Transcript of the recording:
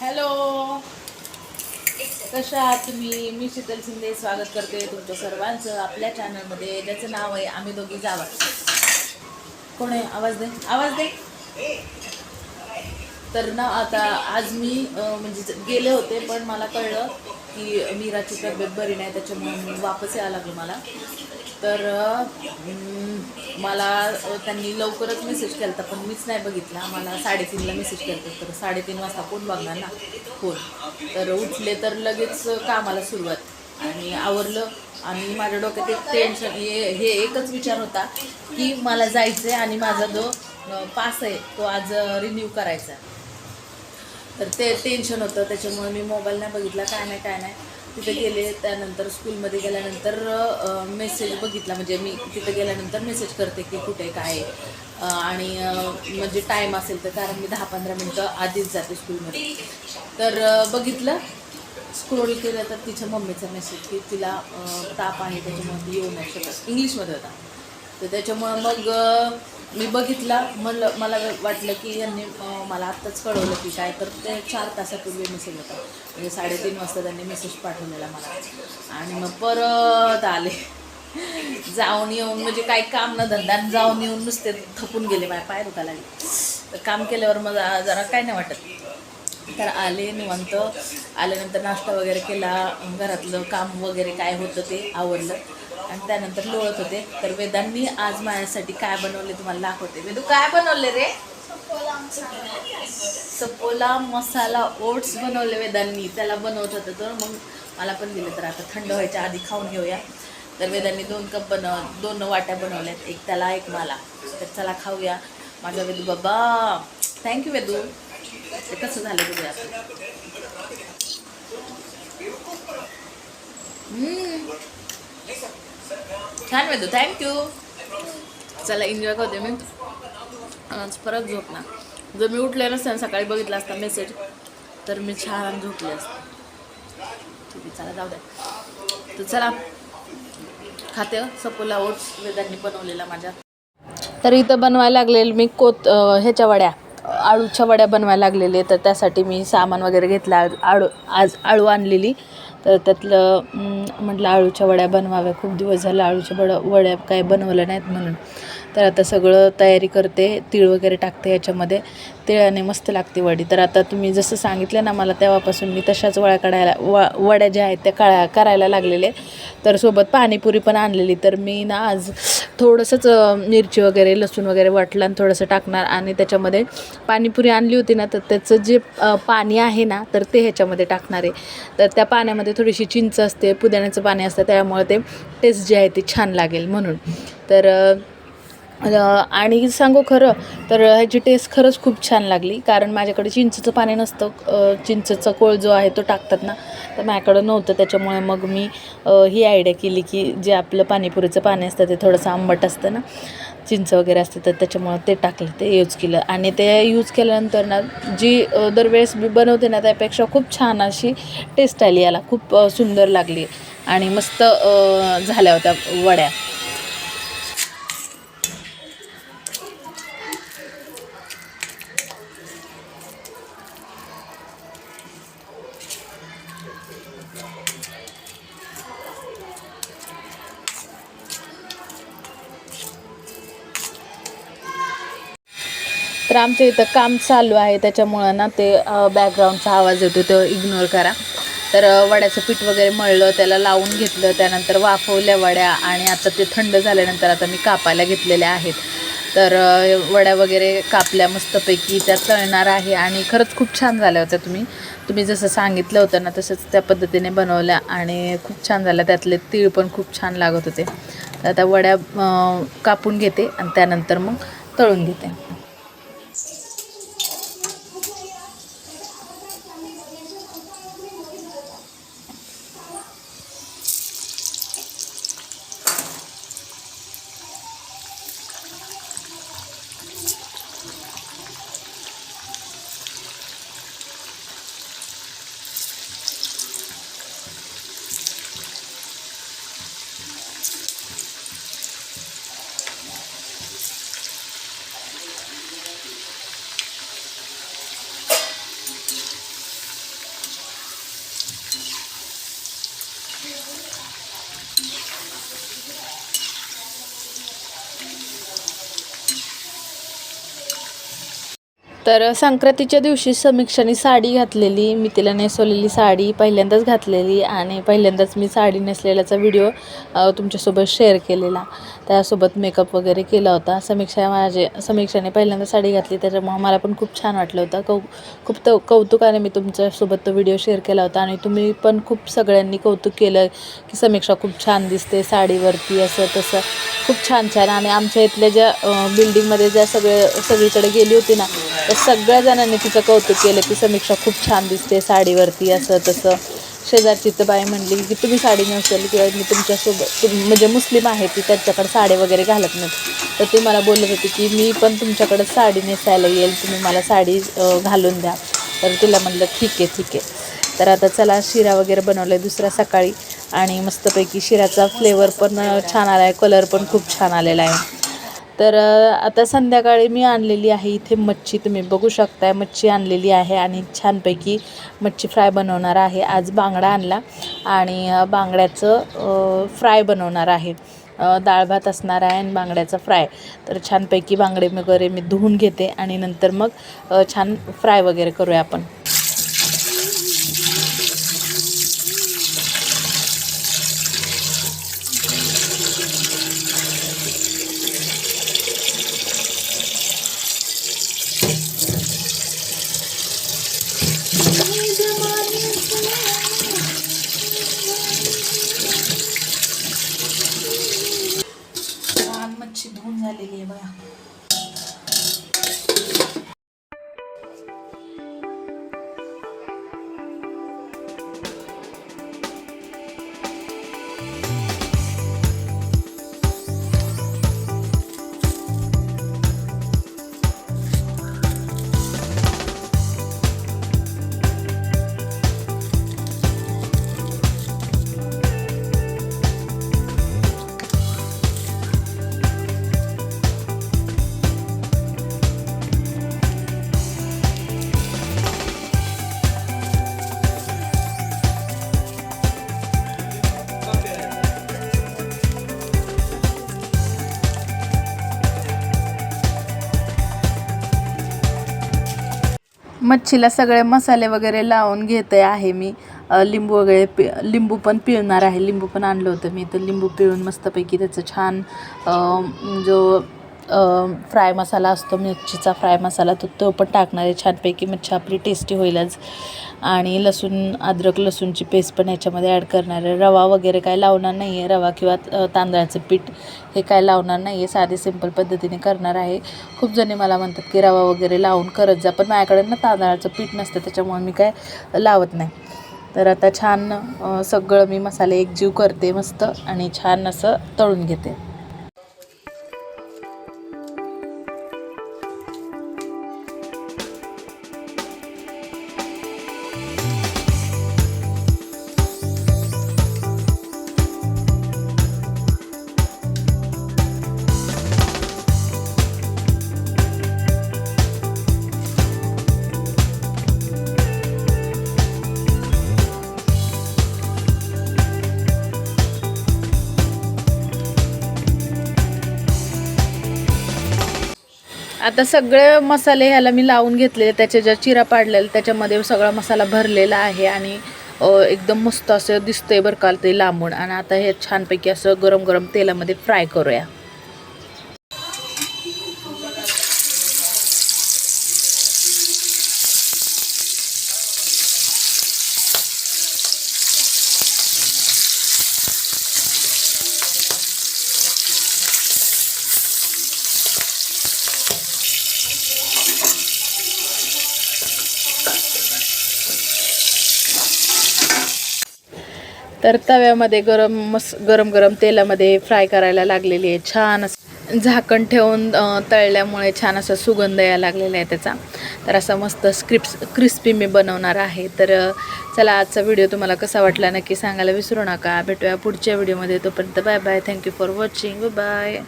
Hello. कशा आहात तुम्ही? मी शीतल शिंदे स्वागत करते तुमच्या सर्वांचं आपल्या चॅनलमध्ये ज्याचं नाव आहे आम्ही दोघी जावा. कोण आहे? आवाज दे. आवाज दे. तर ना आता आज मी म्हणजे गेले होते पण मला कळलं की मीराची तब्येत बरी नाही त्याच्यामुळे मी वापस यायला लागलं मला. तर मला त्यांनी लवकरच मेसेज केला होता पण मीच नाही बघितला. मला साडेतीनला मेसेज केला होता तर साडेतीन वाजता कोण बघणार ना फोन तर उठले तर लगेच कामाला सुरुवात. आणि आवरलं. आणि माझ्या डोक्यात एक टेन्शन हे हे एकच विचार होता की मला जायचं आहे आणि माझा जो पास आहे तो आज रिन्यू करायचा आहे. तर ते टेन्शन होतं. त्याच्यामुळे मी मोबाईल नाही बघितला काय नाही काय नाही. तिथे गेले त्यानंतर स्कूलमध्ये गेल्यानंतर मेसेज बघितला. म्हणजे मी तिथे गेल्यानंतर मेसेज करते की कुठे काय आहे. आणि म्हणजे टाईम असेल तर कारण मी दहा पंधरा मिनटं आधीच जाते स्कूलमध्ये. तर बघितलं. स्क्रोल केलं तर तिच्या मम्मीचा मेसेज की तिला ताप आहे त्याच्यामुळे ती येऊ नाही शकत. इंग्लिशमध्ये होता. तर त्याच्यामुळं मग मी बघितला म्हणलं मला वाटलं की यांनी मला आत्ताच कळवलं की काय तर ते चार तासापूर्वी मेसेज होता. म्हणजे साडेतीन वाजता त्यांनी मेसेज पाठवलेला मला. आणि मग परत आले. जाऊन येऊन म्हणजे काही काम न धंदा आणि जाऊन येऊन नुसते थकून गेले माझ्या पाय दुखायला लागले. तर काम केल्यावर मग जरा काय नाही वाटत. तर आले निवांत. आल्यानंतर नाश्ता वगैरे केला. घरातलं काम वगैरे काय होतं ते आवडलं. आणि त्यानंतर लोळत होते. तर वेदांनी आज माझ्यासाठी काय बनवले तुम्हाला दाखवते. वेदू काय बनवले रे? सपोला मसाला ओट्स बनवले वेदांनी. त्याला बनवत होतं तर मग मला पण दिले तर आता थंड व्हायच्या आधी खाऊन घेऊया. तर वेदांनी दोन कप बनव दोन वाट्या बनवल्यात. एक त्याला एक मला. तर चला खाऊया. माझा वेदू बाबा. Thank you Vedu. ते कसं झालं बघूया आपण हम्म. छान वेदू थँक्यू चला एन्जॉय करते मी. आज परत झोपणार. जर मी उठले नसते ना सकाळी बघितला असता मेसेज तर मी छान झोपले असते. ठीक आहे चला जाऊ द्या. तर चला खाते सपोला ओट्स वेदांनी बनवलेला माझ्या. तर इथं बनवायला लागलेलं मी कोत ह्याच्या वड्या. आळूच्या वड्या बनवायला लागलेले तर त्यासाठी मी सामान वगैरे घेतलं आज आळू आज आळू आणलेली. तर त्यातलं म्हटलं आळूच्या वड्या बनवाव्या. खूप दिवस झालं आळूच्या वड्या वड्या काय बनवल्या नाहीत म्हणून. तर आता सगळं तयारी करते तीळ वगैरे टाकते याच्यामध्ये तिळाने मस्त लागते वडी. तर आता तुम्ही जसं सांगितलं ना मला तेव्हापासून मी तशाच वड्या काढायला व वड्या ज्या आहेत त्या काळा करायला लागलेले तर सोबत पाणीपुरी पण आणलेली. तर मी ना आज थोडंसंच मिरची वगैरे लसूण वगैरे वाटलं आणि थोडंसं टाकणार आणि त्याच्यामध्ये पाणीपुरी आणली होती ना तर त्याचं जे पाणी आहे ना तर ते ह्याच्यामध्ये टाकणार आहे. तर त्या पाण्यामध्ये थोडीशी चिंच असते पुदिन्याचं पाणी असतं त्यामुळे ते टेस्ट जी आहे ती छान लागेल म्हणून. तर आणि सांगू खरं तर ह्याची टेस्ट खरंच खूप छान लागली. कारण माझ्याकडे चिंचेचं पाणी नसतं चिंचचा चिंचेचा कोळ जो आहे तो टाकतात ना तर माझ्याकडं नव्हतं. त्याच्यामुळे मग मी ही आयडिया केली की जे आपलं पाणीपुरीचं पाणी असतं ते थोडंसं आंबट असतं ना चिंच वगैरे असते तर त्याच्यामुळं ते टाकलं ते यूज केलं. आणि ते यूज केल्यानंतर ना जी दरवेळेस मी बनवते ना त्यापेक्षा खूप छान अशी टेस्ट आली याला. खूप सुंदर लागली. आणि मस्त झाल्या होत्या वड्या. तर आमच्या इथं काम चालू आहे. त्याच्यामुळं ना ते बॅकग्राऊंडचा आवाज येतो तो इग्नोर करा. तर वड्याचं पीठ वगैरे मळलं त्याला लावून घेतलं त्यानंतर वाफवल्या वड्या आणि आता ते थंड झाल्यानंतर आता मी कापायला घेतलेल्या आहेत. तर वड्या वगैरे कापल्या मस्तपैकी त्या तळणार आहे आणि खरंच खूप छान झाल्या होत्या तुम्ही. तुम्ही जसं सांगितलं होतं ना तसंच त्या पद्धतीने बनवल्या आणि खूप छान झाल्या. त्यातले तीळ पण खूप छान लागत होते. तर आता वड्या कापून घेते आणि त्यानंतर मग तळून घेते. तर संक्रांतीच्या दिवशी समीक्षाने साडी घातलेली मी तिला नेसवलेली साडी पहिल्यांदाच घातलेली आणि पहिल्यांदाच मी साडी नेसलेल्याचा व्हिडिओ तुमच्यासोबत शेअर केलेला. त्यासोबत मेकअप वगैरे केला होता. समीक्षा माझे समीक्षाने पहिल्यांदा साडी घातली. त्याच्यामुळे मला पण खूप छान वाटलं होतं. कौ खूप त कौतुकाने मी तुमच्यासोबत तो व्हिडिओ शेअर केला होता आणि तुम्ही पण खूप सगळ्यांनी कौतुक केलं की समीक्षा खूप छान दिसते साडीवरती असं तसं. खूप छान छान. आणि आमच्या इथल्या ज्या बिल्डिंगमध्ये ज्या सगळे सगळीकडे गेली होती ना तर सगळ्या जणांनी तिचं कौतुक केलं की समीक्षा खूप छान दिसते साडीवरती असं तसं. शेजारची तर बाई म्हणली की तुम्ही साडी नसेल किंवा मी तुमच्यासोबत म्हणजे मुस्लिम आहे ती त्यांच्याकडे साडी वगैरे घालत नाहीत. तर ती मला बोलत होती की मी पण तुमच्याकडे साडी नेसायला येईल तुम्ही मला साडी घालून द्या. तर तिला म्हणलं ठीक आहे ठीक आहे. तर आता चला शिरा वगैरे बनवला आहे दुसऱ्या सकाळी आणि मस्तपैकी शिराचा फ्लेवर पण छान आला आहे कलर पण खूप छान आलेला आहे. तर आता संध्याकाळी मी आणलेली आहे इथे मच्छी. तुम्ही बघू शकताय मच्छी आणलेली आहे आणि छानपैकी मच्छी फ्राय बनवणार आहे. आज बांगडा आणला आणि बांगड्याचं फ्राय बनवणार आहे. डाळ भात असणार आहे आणि बांगड्याचा फ्राय. तर छानपैकी बांगडे वगैरे मी धुवून घेते आणि नंतर मग छान फ्राय वगैरे करूया आपण छान मच्छी धुवून झालेली आहे बघा मच्छीला सगळे मसाले वगैरे लावून घेते आहे मी. लिंबू वगैरे पि लिंबू पण पिळणार आहे. लिंबू पण आणलं होतं मी. तर लिंबू पिळून मस्तपैकी त्याचं छान जो फ्राय मसाला असतो मिरचीचा फ्राय मसाला तो तो पण टाकणार आहे छानपैकी. मच्छी आपली टेस्टी होईलच. आणि लसूण अद्रक लसूणची पेस्ट पण याच्यामध्ये ॲड करणार आहे. रवा वगैरे काय लावणार नाही आहे रवा किंवा तांदळाचं पीठ हे काय लावणार नाही आहे साधे सिंपल पद्धतीने करणार आहे. खूप जणी मला म्हणतात की रवा वगैरे लावून करत जा. पण माझ्याकडे ना तांदळाचं पीठ नसतं त्याच्यामुळे मी काय लावत नाही. तर आता छान सगळं मी मसाले एकजीव करते मस्त आणि छान असं तळून घेते. आता सगळे मसाले ह्याला मी लावून घेतले त्याच्या ज्या चिरा पाडलेल्या त्याच्यामध्ये सगळा मसाला भरलेला आहे आणि एकदम मस्त असं दिसतंय बरं का ते लांबून. आणि आता हे छानपैकी असं गरम गरम तेलामध्ये फ्राय करूया. तर तव्यामध्ये गरम मस गरम गरम तेलामध्ये फ्राय करायला लागलेली आहे. छान असं झाकण ठेवून तळल्यामुळे छान असा सुगंध यायला लागलेला आहे त्याचा. तर असा मस्त स्क्रिप्स क्रिस्पी मी बनवणार आहे. तर चला आजचा व्हिडिओ तुम्हाला कसा वाटला नक्की सांगायला विसरू नका. भेटूया पुढच्या व्हिडिओमध्ये तोपर्यंत bye bye thank you for watching bye